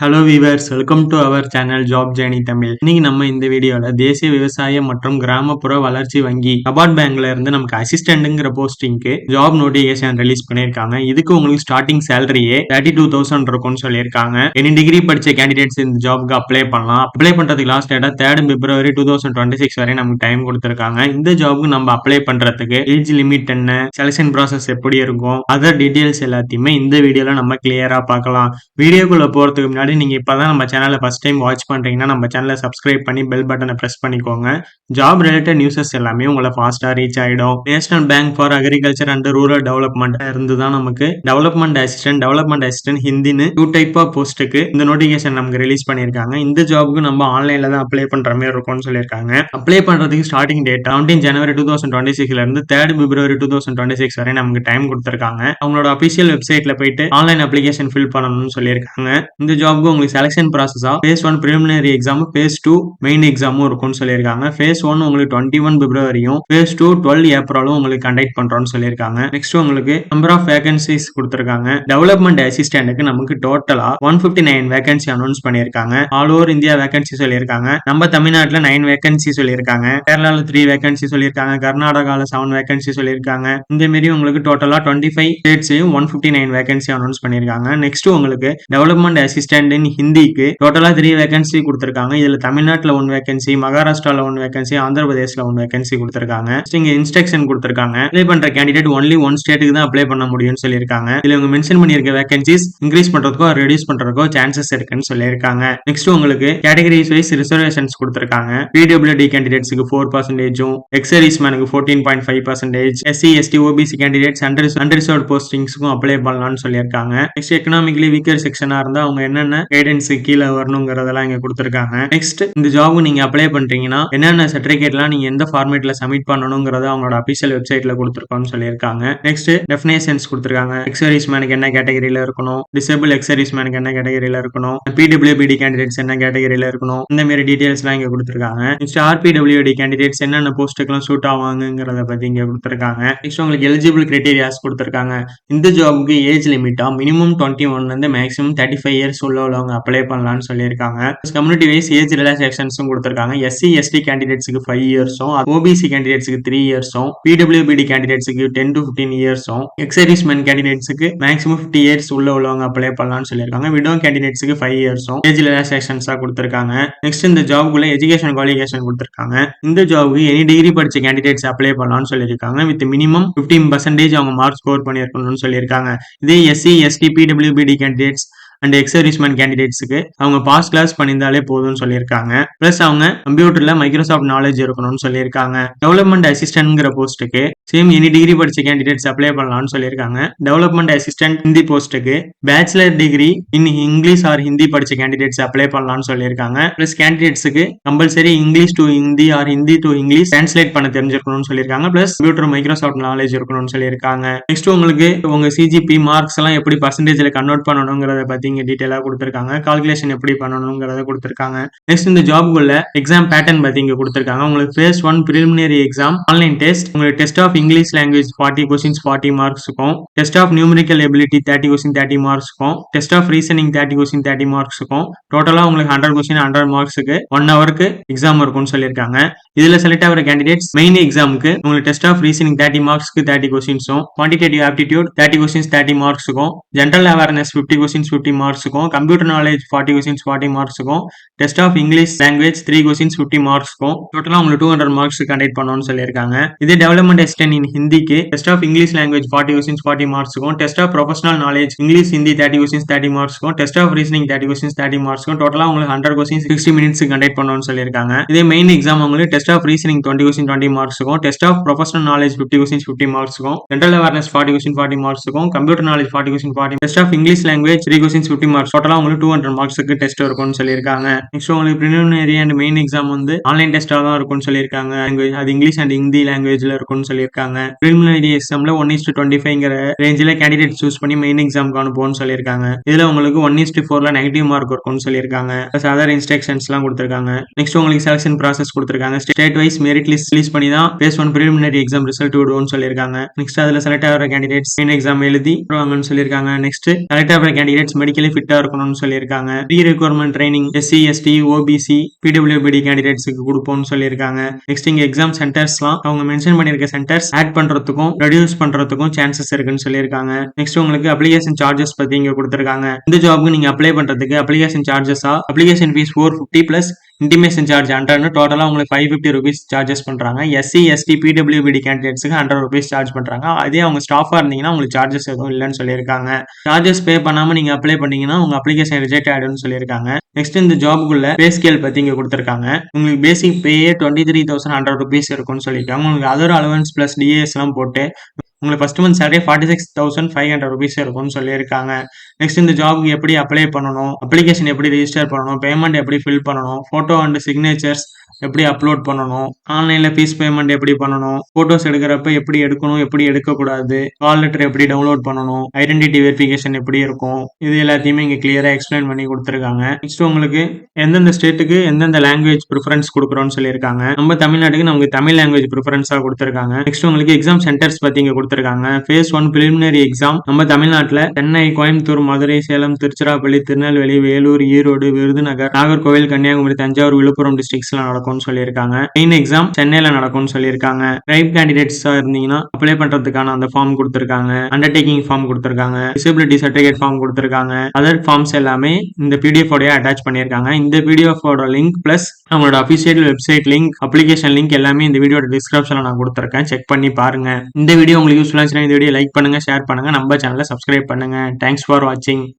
Hello viewers welcome to our channel job journey Tamil இன்னைக்கு நம்ம இந்த வீடியோல தேசிய விவசாய மற்றும் கிராமப்புற வளர்ச்சி வங்கி அபார்ட் பேங்க்ல இருந்து நமக்கு அசிஸ்டன்ட்ங்கிற போஸ்டிங்க்கு ஜாப் நோட்டிபிகேஷன் ரிலீஸ் பண்ணிருக்காங்க இதுக்கு உங்களுக்கு ஸ்டார்டிங் சேலரியே தேர்ட்டி டூ தௌசண்ட் இருக்கும்னு சொல்லியிருக்காங்க. எனி டிகிரி படிச்ச கேண்டிடேட்ஸ் இந்த ஜாப்க்கு அப்ளை பண்ணலாம். அப்ளை பண்றதுக்கு last data third February two thousand twenty six வரை நமக்கு டைம் கொடுத்துருக்காங்க. இந்த ஜாப்க்கு நம்ம அப்ளை பண்றதுக்கு ஏஜ் லிமிட் என்ன செலக்ஷன் ப்ராசஸ் எப்படி இருக்கும் அதர் டீடைல்ஸ் எல்லாத்தையுமே இந்த வீடியோல நம்ம கிளியரா பார்க்கலாம். வீடியோக்குள்ள போறதுக்கு முன்னாடி நீங்க இப்பதான் நம்ம சேனலை ஃபர்ஸ்ட் டைம் வாட்ச் பண்றீங்கன்னா நம்ம சேனலை சப்ஸ்கிரைப் பண்ணி பெல் பட்டனை பிரஸ் பண்ணிக்கோங்க. ஜாப் ரிலேட்டட் நியூஸஸ் எல்லாமே உங்களை ஃபாஸ்டா ரீச் ஆயிடும். National Bank for Agriculture and Rural Development இருந்து தான் நமக்கு. டெவலப்மெண்ட் அசிஸ்டன்ட் டெவலப்மெண்ட் அசிஸ்டன்ட் ஹிந்தின்னு டூ டைப் ஆஃப் போஸ்ட்டுக்கு இந்த நோட்டிஃபிகேஷன் நமக்கு ரிலீஸ் பண்ணியிருக்காங்க. இந்த ஜாபுக்கு நம்ம ஆன்லைன்ல தான் அப்ளை பண்ற மாதிரி இருக்கும்னு சொல்லியிருக்காங்க. அப்ளை பண்றதுக்கு starting date seventeen January two thousand twenty சிக்ஸ்ல இருந்து third February two thousand twenty six வரை நமக்கு டைம் கொடுத்துருக்காங்க. அவங்களோட அபிஷியல் வெப்சைட்ல போயிட்டு ஆன்லைன் அப்ளிகேஷன் ஃபில் பண்ணணும்னு சொல்லியிருக்காங்க. இந்த ஜாப் ஜாப்க்கு உங்களுக்கு selection ப்ராசஸா phase one preliminary exam phase two main எக்ஸாமும் இருக்கும்னு சொல்லியிருக்காங்க. ஃபேஸ் ஒன் உங்களுக்கு டுவெண்ட்டி ஒன் பிப்ரவரியும் ஃபேஸ் டூ டுவெல் ஏப்ரலும் உங்களுக்கு கண்டக்ட் பண்றோம்னு சொல்லியிருக்காங்க. நெக்ஸ்ட் உங்களுக்கு நம்பர் ஆஃப் வேகன்சிஸ் கொடுத்துருக்காங்க. டெவலப்மெண்ட் அசிஸ்டன்ட்டுக்கு நமக்கு டோட்டலா one fifty nine vacancy announce பண்ணியிருக்காங்க. ஆல் ஓவர் இந்தியா வேகன்சி சொல்லியிருக்காங்க. நம்ம தமிழ்நாட்டில் நைன் வேகன்சி சொல்லியிருக்காங்க. கேரளாவில் த்ரீ வேகன்சி சொல்லியிருக்காங்க. கர்நாடகாவில் செவன் வேகன்சி சொல்லியிருக்காங்க. இந்த மாரி உங்களுக்கு டோட்டலா twenty five ஸ்டேட்ஸையும் one fifty nine vacancy announce பண்ணியிருக்காங்க. நெக்ஸ்ட் உங்களுக்கு டெவலப்மெண்ட் அசிஸ்டன்ட் இன் ஹிந்திக்கு டோட்டலா த்ரீ வேகன்சி கொடுத்துருக்காங்க. இதுல தமிழ்நாட்டில் ஒன் வேகன்சி மகாராஷ்டிரால ஒன் வேகன்சி ஆந்திர பிரதேஷ்ல ஒன் வேகன்சி கொடுத்துருக்காங்க இங்க இன்ஸ்ட்ரக்ஷன் கொடுத்துருக்காங்க. அப்ளை பண்ற கேண்டிடேட் ஒன்லி ஒன் ஸ்டேட்டுக்கு தான் அப்ளை பண்ண முடியும்னு சொல்லியிருக்காங்க. இதுல இவங்க மென்ஷன் பண்ணியிருக்க வேகன்சிஸ் இன்க்ரீஸ் பண்றதுக்கோ ரெடியூஸ் பண்றதுக்கோ சான்சஸ் இருக்குன்னு சொல்லியிருக்காங்க. நெக்ஸ்ட் உங்களுக்கு கேட்டகரிஸ் வைஸ் ரிசர்வேஷன்ஸ் கொடுத்துருக்காங்க. பிடபிள்யூடி கேண்டிடேட்ஸ்க்கு ஃபோர் பர்சன்டேஜும் எக்ஸரிஸ் மேனுக்கு fourteen point five percentage SC ST OBC candidates under under reserve போஸ்டிங்ஸ்க்கும் apply பண்ணலாம்னு சொல்லியிருக்காங்க. நெக்ஸ்ட் எக்கனாமிக்கலி வீக்கர் செக்ஷனா இருந்தா அவங்க என்னென்ன கைடன்ஸ் கீழே வரணுங்கிறதெல்லாம் இங்க கொடுத்துருக்காங்க. நெக்ஸ்ட் இந்த ஜாப் நீங்க அப்ளை பண்றீங்கன்னா என்னென்ன சர்டிபிகேட்லாம் நீங்க எந்த ஃபார்மேட்ல சப்மிட் பண்ணணுங்கிறத அவங்களோட அபிஷியல் வெப்சைட்ல கொடுத்துருக்கோம்னு சொல்லியிருக்காங்க. நெக்ஸ்ட் டெஃபினேஷன்ஸ் கொடுத்துருக்காங்க. எக்ஸர்வீஸ் மேனுக்கு என்ன கேட்டகரியில இருக்கணும்? டிசேபிள் எக்ஸர்வீஸ் மேனுக்கு என்ன கேட்டகரியில இருக்கணும்? பிடபிள்யூபிடி கேண்டிடேட்ஸ் என்ன கேட்டகரியில இருக்கணும்? இந்த மாதிரி டீடைல்ஸ் எல்லாம் இங்க கொடுத்துருக்காங்க. நெக்ஸ்ட் ஆர்பிடபிள்யூடி கேண்டிடேட்ஸ் என்னென்ன போஸ்ட்டுக்கெல்லாம் சூட் ஆவாங்கிறத பத்தி இங்க கொடுத்துருக்காங்க. நெக்ஸ்ட் உங்களுக்கு எலிஜிபிள் கிரைட்டீரியாஸ் கொடுத்துருக்காங்க. இந்த ஜாபுக்கு ஏஜ் லிமிட்டா மினிமம் டுவெண்ட்டி ஒன்ல இருந்து மேக்ஸிமம் தேர்ட்டி ஃபைவ் இயர்ஸ் உள்ள உள்ளவங்க அப்ளை பண்ணலாம்னு சொல்லியிருக்காங்க. கம்யூனிட்டி வைஸ் ஏஜ் ரிலாக்ஸேஷன்ஸும் கொடுத்துருக்காங்க. எஸ்சி எஸ்டி கேண்டிடேட்ஸுக்கு ஃபைவ் இயர்ஸும் ஓபிசி கேண்டிடேட்ஸுக்கு த்ரீ இயர்ஸும் பிடபிள்யூபிடி கேண்டிடேட்ஸுக்கு டென் டு ஃபிஃப்டீன் இயர்ஸும் எக்ஸைரிஸ் கேண்டிடேட்ஸுக்கு மேக்ஸிமம் ஃபிஃப்டி இயர்ஸ் உள்ள உள்ளவங்க அப்ளை பண்ணலாம்னு சொல்லியிருக்காங்க. விடோ கேண்டிடேட்ஸுக்கு ஃபைவ் இயர்ஸும் ஏஜ் ரிலாக்ஸேஷன்ஸாக கொடுத்துருக்காங்க. நெக்ஸ்ட் இந்த ஜாப்குள்ள எஜுகேஷன் குவாலிஃபிகேஷன் கொடுத்துருக்காங்க. இந்த ஜாப்க்கு எனி டிகிரி படிச்ச கேண்டிடேட்ஸ் அப்ளை பண்ணலாம்னு சொல்லியிருக்காங்க. வித் மினிமம் ஃபிஃப்டீன் பர்சன்டேஜ் அவங்க மார்க் ஸ்கோர் பண்ணியிருக்கணும்னு சொல்லியிருக்காங்க. இதே SC ST PWBD candidates and exservicemen கேண்டிடேட்ஸுக்கு அவங்க பாஸ் கிளாஸ் பண்ணியிருந்தாலே போதும்னு சொல்லியிருக்காங்க. பிளஸ் அவங்க கம்ப்யூட்டர்ல மைக்ரோசாஃப்ட் நாலேஜ் இருக்கணும்னு சொல்லியிருக்காங்க. டெவலப்மெண்ட் அசிஸ்டன்ட்ங்கிற போஸ்ட்டுக்கு சேம் எனி டிகிரி படிச்ச கேண்டிடேட்ஸ் அப்ளை பண்ணலாம்னு சொல்லியிருக்காங்க. டெவலப்மெண்ட் அசிஸ்டன்ட் ஹிந்தி போஸ்ட்டுக்கு bachelor degree in English or Hindi படிச்ச கேண்டிடேட்ஸ் அப்ளை பண்ணலாம்னு சொல்லியிருக்காங்க. Plus கேண்டிடேட்ஸுக்கு compulsory English to Hindi or Hindi to English translate பண்ண தெரிஞ்சிருக்கணும்னு சொல்லியிருக்காங்க. பிளஸ் கம்ப்யூட்டர் மைக்ரோசாஃப்ட் நாலேஜ் இருக்கணும்னு சொல்லியிருக்காங்க. நெக்ஸ்ட் உங்களுக்கு உங்க சிஜிபி மார்க்ஸ் எல்லாம் எப்படி பர்சன்டேஜ்ல கன்வெர்ட் பண்ணணுங்கிறத பத்தி இங்க டீட்டெயிலாக கொடுத்துருக்காங்க. கால்குலேஷன் எப்படி பண்ணணுங்கிறத கொடுத்துருக்காங்க. நெக்ஸ்ட் இந்த ஜாபுக்குள்ள எக்ஸாம் பேட்டர்ன் பத்தி இங்க கொடுத்துருக்காங்க. உங்களுக்கு phase one preliminary exam online test உங்களுக்கு test of English language forty questions forty மார்க்ஸுக்கும் test of numerical ability thirty question thirty மார்க்ஸுக்கும் test of reasoning thirty question thirty மார்க்ஸுக்கும் டோட்டலாக உங்களுக்கு ஹண்ட்ரட் கொஸ்டின் ஹண்ட்ரட் மார்க்ஸுக்கு one ஹவருக்கு exam இருக்கும்னு சொல்லியிருக்காங்க. இதுல select ஆகிற candidates main எக்ஸாமுக்கு உங்களுக்கு டெஸ்ட் ஆஃப் ரீசனிங் தேர்ட்டி மார்க்ஸ்க்கு thirty கொஸ்டின்ஸும் quantitative aptitude thirty questions thirty மார்க்ஸுக்கும் general awareness fifty questions fifty மார்க்ஸுக்கும் computer knowledge forty questions forty மார்க்ஸுக்கும் test of English language three questions fifty மார்க்ஸ்க்கும் டோட்டலாக உங்களுக்கு two hundred marks conduct பண்ணணும்னு சொல்லியிருக்காங்க. இதே development assistant in ஹிந்திக்கு test of English language forty questions forty மார்க்ஸுக்கும் test of professional knowledge English Hindi thirty questions thirty மார்க்ஸ்க்கும் test of reasoning thirty questions thirty மார்க்ஸ்க்கும் டோட்டலாக உங்களுக்கு hundred questions sixty minutes conduct பண்ணணும்னு சொல்லியிருக்காங்க. இதே main exam உங்களுக்கு test of reasoning twenty question twenty மார்க்ஸுக்கும் test of professional knowledge fifty questions fifty மார்க்ஸுக்கும் general awareness forty question forty மார்க்ஸுக்கும் computer knowledge forty question forty test of English language three questions fifty marks டோட்டலாக உங்களுக்கு two hundred மார்க்ஸுக்கு test இருக்கும்னு சொல்லியிருக்காங்க. Next உங்களுக்கு preliminary and main exam வந்து online டெஸ்ட்டாக தான் இருக்கும்னு சொல்லியிருக்காங்க. லாங்குவேஜ் அது இங்கிலீஷ் அண்ட் ஹிந்தி லாங்குவேஜில் இருக்கும்னு சொல்லியிருக்காங்க. ப்ரிலிமினரி எக்ஸாம்ல ஒன் இஸ்ட் டுவெண்ட்டி ஃபைவ்ங்கிற ரேஞ்சில் கேண்டிடேட் சூஸ் பண்ணி மெயின் எக்ஸாமுக்கு அனுப்புவோம்னு சொல்லியிருக்காங்க. இதில் உங்களுக்கு ஒன் இஸ்ட் ஃபோர்ல நெகட்டிவ் மார்க் இருக்கும்னு சொல்லியிருக்காங்க. ப்ளஸ் அதர் இன்ஸ்ட்ரக்ஷன்ஸ்லாம் கொடுத்துருக்காங்க. நெக்ஸ்ட் உங்களுக்கு செலக்ஷன் ப்ராசஸ் கொடுத்துருக்காங்க. State wise merit list release பண்ணி தான் phase one preliminary exam result விடுவோம்னு சொல்லியிருக்காங்க. நெக்ஸ்ட் அதில் செலக்ட் ஆகிற கேண்டிடேட்ஸ் மெயின் எக்ஸாம் எழுதி வருவாங்கன்னு சொல்லியிருக்காங்க. நெக்ஸ்ட் செலக்ட் ஆகிற கேண்டிடேட்ஸ் மெடிக்கல் பிசிக்கலி ஃபிட்டா இருக்கணும்னு சொல்லியிருக்காங்க. Pre requirement training SC ST OBC PWBD கேண்டிடேட்ஸுக்கு கொடுப்போம்னு சொல்லியிருக்காங்க. நெக்ஸ்ட் இங்க எக்ஸாம் சென்டர்ஸ்லாம் அவங்க மென்ஷன் பண்ணிருக்க சென்டர்ஸ் ஆட் பண்றதுக்கும் ரெடியூஸ் பண்றதுக்கும் சான்சஸ் இருக்குன்னு சொல்லியிருக்காங்க. நெக்ஸ்ட் உங்களுக்கு அப்ளிகேஷன் சார்ஜஸ் பத்தி இங்க கொடுத்துருக்காங்க. இந்த ஜாப்க்கு நீங்க அப்ளை பண்றதுக்கு application சார்ஜஸா application fee four fifty plus intimation charge hundred டோட்டலாக உங்களுக்கு ஃபைவ் ஃபிஃப்டி ருபீஸ் சார்ஜஸ் பண்ணுறாங்க எஸ்சி எஸ்டி பிடபிள்யூபிடி கேண்டிடேட்ஸுக்கு ஹண்ட்ரட் ருபீஸ் சார்ஜ் பண்ணுறாங்க அதே அவங்க ஸ்டாஃபாக இருந்தீங்கன்னா உங்களுக்கு சார்ஜஸ் எதுவும் இல்லைன்னு சொல்லியிருக்காங்க. சார்ஜஸ் பே பண்ணாமல் நீங்கள் அப்ளை பண்ணீங்கன்னா உங்கள் அப்ளிகேஷன் ரிஜெக்ட் ஆகிடும்னு சொல்லியிருக்காங்க. நெக்ஸ்ட் இந்த ஜாபுக்குள்ள பே ஸ்கேல் பற்றி இங்கே கொடுத்துருக்காங்க. உங்களுக்கு basic pay twenty three thousand hundred rupees இருக்கும்னு சொல்லியிருக்காங்க உங்களுக்கு அதர் அலவன்ஸ் ப்ளஸ் டிஎஸ்லாம் போட்டு உங்களுக்கு first month salary forty six thousand five hundred rupees இருக்கும்னு சொல்லியிருக்காங்க. நெக்ஸ்ட் இந்த ஜாப்க்கு எப்படி அப்ளை பண்ணணும்? அப்ளிகேஷன் எப்படி ரெஜிஸ்டர் பண்ணணும்? பேமெண்ட் எப்படி ஃபில் பண்ணணும்? ஃபோட்டோ அண்ட் சிக்னேச்சர்ஸ் எப்படி அப்லோட் பண்ணணும் ஆன்லைனில் ஃபீஸ் பேமெண்ட் எப்படி பண்ணணும் ஃபோட்டோஸ் எடுக்கிறப்ப எப்படி எடுக்கணும் எப்படி எடுக்கக்கூடாது கால் லெட்டர் எப்படி டவுன்லோட் பண்ணணும் ஐடென்டிட்டி வெரிஃபிகேஷன் எப்படி இருக்கும் இது எல்லாத்தையுமே இங்கே கிளியராக எக்ஸ்பிளைன் பண்ணி கொடுத்துருக்காங்க. நெக்ஸ்ட் உங்களுக்கு எந்தெந்த ஸ்டேட்டுக்கு எந்தெந்த லாங்குவேஜ் ப்ரிஃபரன்ஸ் கொடுக்குறோம்னு சொல்லியிருக்காங்க. நம்ம தமிழ்நாட்டுக்கு நமக்கு தமிழ் லாங்குவேஜ் ப்ரிஃபரன்ஸாக கொடுத்துருக்காங்க. நெக்ஸ்ட் உங்களுக்கு எக்ஸாம் சென்டர்ஸ் பற்றி இங்கே கொடுத்துருக்காங்க. ஃபேஸ் ஒன் பிலிமினரி எக்ஸாம் நம்ம தமிழ்நாட்டில் சென்னை கோயம்புத்தூர் மதுரை சேலம் திருச்சிராப்பள்ளி திருநெல்வேலி வேலூர் ஈரோடு விருதுநகர் நாகர்கோவில் கன்னியாகுமரி தஞ்சாவூர் விழுப்புரம் டிஸ்ட்ரிக்ஸ்லாம் நடக்கும். நடக்கும்னு சொல்லியிருக்காங்க. மெயின் எக்ஸாம் சென்னையில நடக்கும்னு சொல்லியிருக்காங்க. ரைப் கேண்டிடேட்ஸா இருந்தீங்கன்னா அப்ளை பண்றதுக்கான அந்த ஃபார்ம் கொடுத்துருக்காங்க. அண்டர்டேக்கிங் ஃபார்ம் கொடுத்துருக்காங்க. டிசபிலிட்டி சர்டிஃபிகேட் ஃபார்ம் கொடுத்துருக்காங்க. அதர் ஃபார்ம்ஸ் எல்லாமே இந்த பிடிஎஃப் உடைய அட்டாச் பண்ணியிருக்காங்க. இந்த பிடிஎஃப் லிங்க் பிளஸ் அவங்களோட official website link application link எல்லாமே இந்த வீடியோட டிஸ்கிரிப்ஷன்ல நான் கொடுத்துருக்கேன். செக் பண்ணி பாருங்க. இந்த வீடியோ உங்களுக்கு யூஸ்ஃபுல்லாச்சுன்னா இந்த வீடியோ லைக் பண்ணுங்க ஷேர் பண்ணுங்க. நம்ம சேனலை சப்ஸ்கிரைப் பண்ணுங்க. தேங்க்ஸ் ஃபார் வாட்சிங்